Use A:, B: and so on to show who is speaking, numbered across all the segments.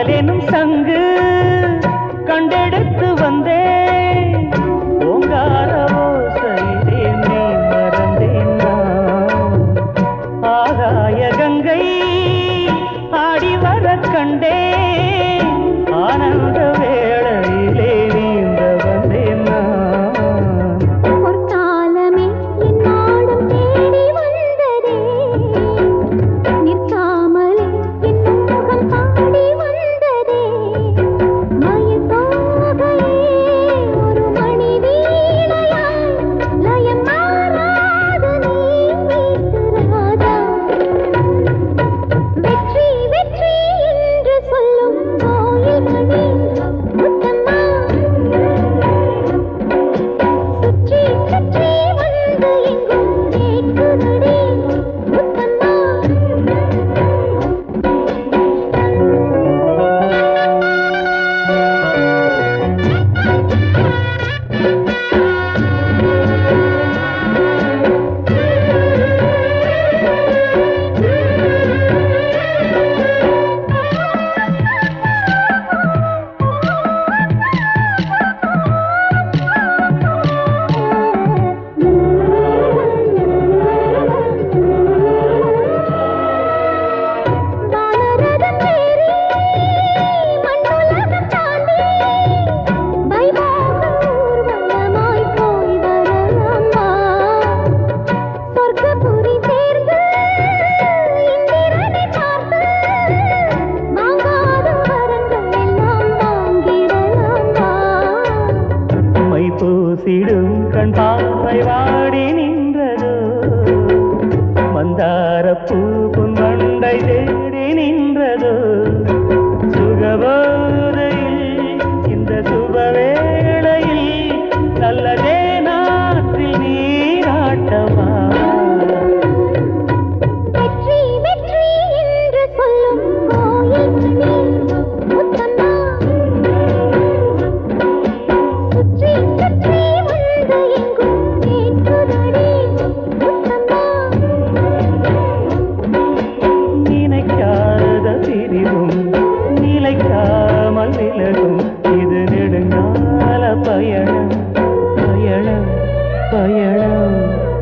A: காதலெனும் சங்கு கண்டெடுத்து வந்தேன். விடும் கண் பார்வை வாடி நின்றதோ. மந்தார பூ அழிவும் நிலைக்காமல் விலகும் இது நெடுங்கால பயணம். பயணம் பயணம்.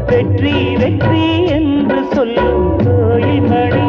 A: வெற்றி வெற்றி என்று சொல்லும் கோயில் மணி